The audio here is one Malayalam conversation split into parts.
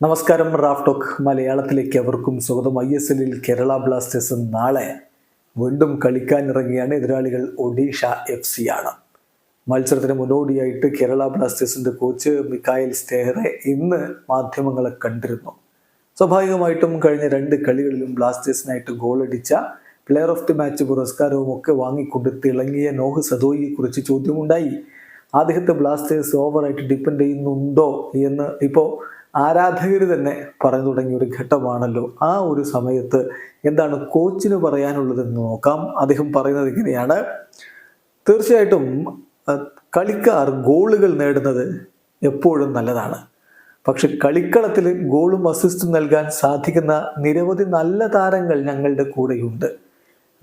നമസ്കാരം റാഫ് ടോക്ക് മലയാളത്തിലേക്ക് അവർക്കും സ്വാഗതം. ഐ എസ് എല്ലിൽ കേരള ബ്ലാസ്റ്റേഴ്സ് നാളെ വീണ്ടും കളിക്കാനിറങ്ങിയാണ് എതിരാളികൾ ഒഡീഷ എഫ് സി ആണ്. മത്സരത്തിന് മുന്നോടിയായിട്ട് കേരള ബ്ലാസ്റ്റേഴ്സിന്റെ കോച്ച് മിക്കായൽ സ്റ്റേറെ ഇന്ന് മാധ്യമങ്ങളെ കണ്ടിരുന്നു. സ്വാഭാവികമായിട്ടും കഴിഞ്ഞ രണ്ട് കളികളിലും ബ്ലാസ്റ്റേഴ്സിനായിട്ട് ഗോളടിച്ച പ്ലെയർ ഓഫ് ദി മാച്ച് പുരസ്കാരവും ഒക്കെ വാങ്ങിക്കൊണ്ട് തിളങ്ങിയ നോഹ് സദോയിയെ കുറിച്ച് ചോദ്യമുണ്ടായി. അദ്ദേഹത്തെ ബ്ലാസ്റ്റേഴ്സ് ഓവറായിട്ട് ഡിപ്പെൻഡ് ചെയ്യുന്നുണ്ടോ എന്ന് ഇപ്പോൾ ആരാധകർ തന്നെ പറഞ്ഞു തുടങ്ങിയ ഒരു ഘട്ടമാണല്ലോ ആ ഒരു സമയത്ത് എന്താണ് കോച്ചിന് പറയാനുള്ളതെന്ന് നോക്കാം. അദ്ദേഹം പറയുന്നത് ഇങ്ങനെയാണ്. തീർച്ചയായിട്ടും കളിക്കാർ ഗോളുകൾ നേടുന്നത് എപ്പോഴും നല്ലതാണ്. പക്ഷെ കളിക്കളത്തിൽ ഗോളും അസിസ്റ്റും നൽകാൻ സാധിക്കുന്ന നിരവധി നല്ല താരങ്ങൾ ഞങ്ങളുടെ കൂടെയുണ്ട്.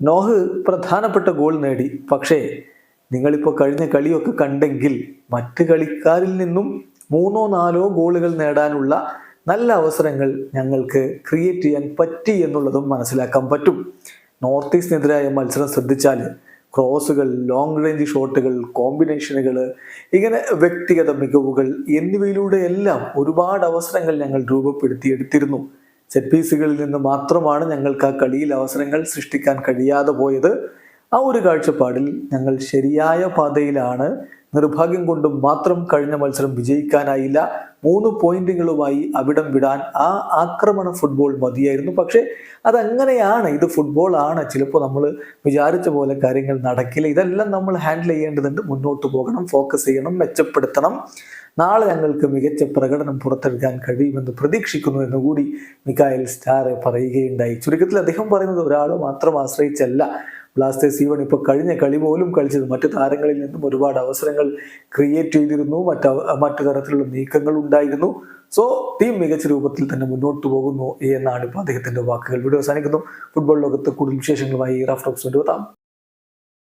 നോഹ് പ്രധാനപ്പെട്ട ഗോൾ നേടി. പക്ഷേ നിങ്ങളിപ്പോൾ കഴിഞ്ഞ കളിയൊക്കെ കണ്ടെങ്കിൽ മറ്റ് കളിക്കാരിൽ നിന്നും മൂന്നോ നാലോ ഗോളുകൾ നേടാനുള്ള നല്ല അവസരങ്ങൾ ഞങ്ങൾക്ക് ക്രിയേറ്റ് ചെയ്യാൻ പറ്റി എന്നുള്ളതും മനസ്സിലാക്കാൻ പറ്റും. നോർത്ത് ഈസ്റ്റിനെതിരായ മത്സരം ശ്രദ്ധിച്ചാൽ ക്രോസുകൾ ലോങ് റേഞ്ച് ഷോട്ടുകൾ കോമ്പിനേഷനുകൾ ഇങ്ങനെ വ്യക്തിഗത മികവുകൾ എന്നിവയിലൂടെയെല്ലാം ഒരുപാട് അവസരങ്ങൾ ഞങ്ങൾ രൂപപ്പെടുത്തിയെടുത്തിരുന്നു. സെറ്റ് പീസുകളിൽ നിന്ന് മാത്രമാണ് ഞങ്ങൾക്ക് ആ കളിയിൽ അവസരങ്ങൾ സൃഷ്ടിക്കാൻ കഴിയാതെ പോയത്. ആ ഒരു കാഴ്ചപ്പാടിൽ ഞങ്ങൾ ശരിയായ പാതയിലാണ് നിർഭാഗ്യം കൊണ്ടും മാത്രം കഴിഞ്ഞ മത്സരം വിജയിക്കാനായില്ല. മൂന്ന് പോയിന്റുകളുമായി അവിടം വിടാൻ ആ ആക്രമണ ഫുട്ബോൾ മതിയായിരുന്നു. പക്ഷേ അതങ്ങനെയാണ്. ഇത് ഫുട്ബോൾ ആണ്. ചിലപ്പോൾ നമ്മൾ വിചാരിച്ച പോലെ കാര്യങ്ങൾ നടക്കില്ല. ഇതെല്ലാം നമ്മൾ ഹാൻഡിൽ ചെയ്യേണ്ടതുണ്ട്. മുന്നോട്ട് പോകണം ഫോക്കസ് ചെയ്യണം മെച്ചപ്പെടുത്തണം. നാളെ ഞങ്ങൾക്ക് മികച്ച പ്രകടനം പുറത്തെടുക്കാൻ കഴിയുമെന്ന് പ്രതീക്ഷിക്കുന്നു എന്നുകൂടി മിക്കായൽ സ്റ്റാർ പറയുകയുണ്ടായി. ചുരുക്കത്തിൽ അദ്ദേഹം പറയുന്നത് ഒരാളെ മാത്രം ആശ്രയിച്ചല്ല. ബ്ലാസ്റ്റേഴ്സ് ഈവൺ ഇപ്പോൾ കഴിഞ്ഞ കളി പോലും കളിച്ചത് മറ്റു താരങ്ങളിൽ നിന്നും ഒരുപാട് അവസരങ്ങൾ ക്രിയേറ്റ് ചെയ്തിരുന്നു. മറ്റു മറ്റു തരത്തിലുള്ള നീക്കങ്ങൾ ഉണ്ടായിരുന്നു. സോ ടീം മികച്ച രൂപത്തിൽ തന്നെ മുന്നോട്ട് പോകുന്നു എന്നാണ് ഇപ്പോൾ അദ്ദേഹത്തിന്റെ വാക്കുകൾ. വീഡിയോ അവസാനിക്കുന്നു. ഫുട്ബോൾ ലോകത്ത് കൂടുതൽ വിശേഷങ്ങളുമായി റഫ് ടോക്സ് കൊണ്ടുവരാം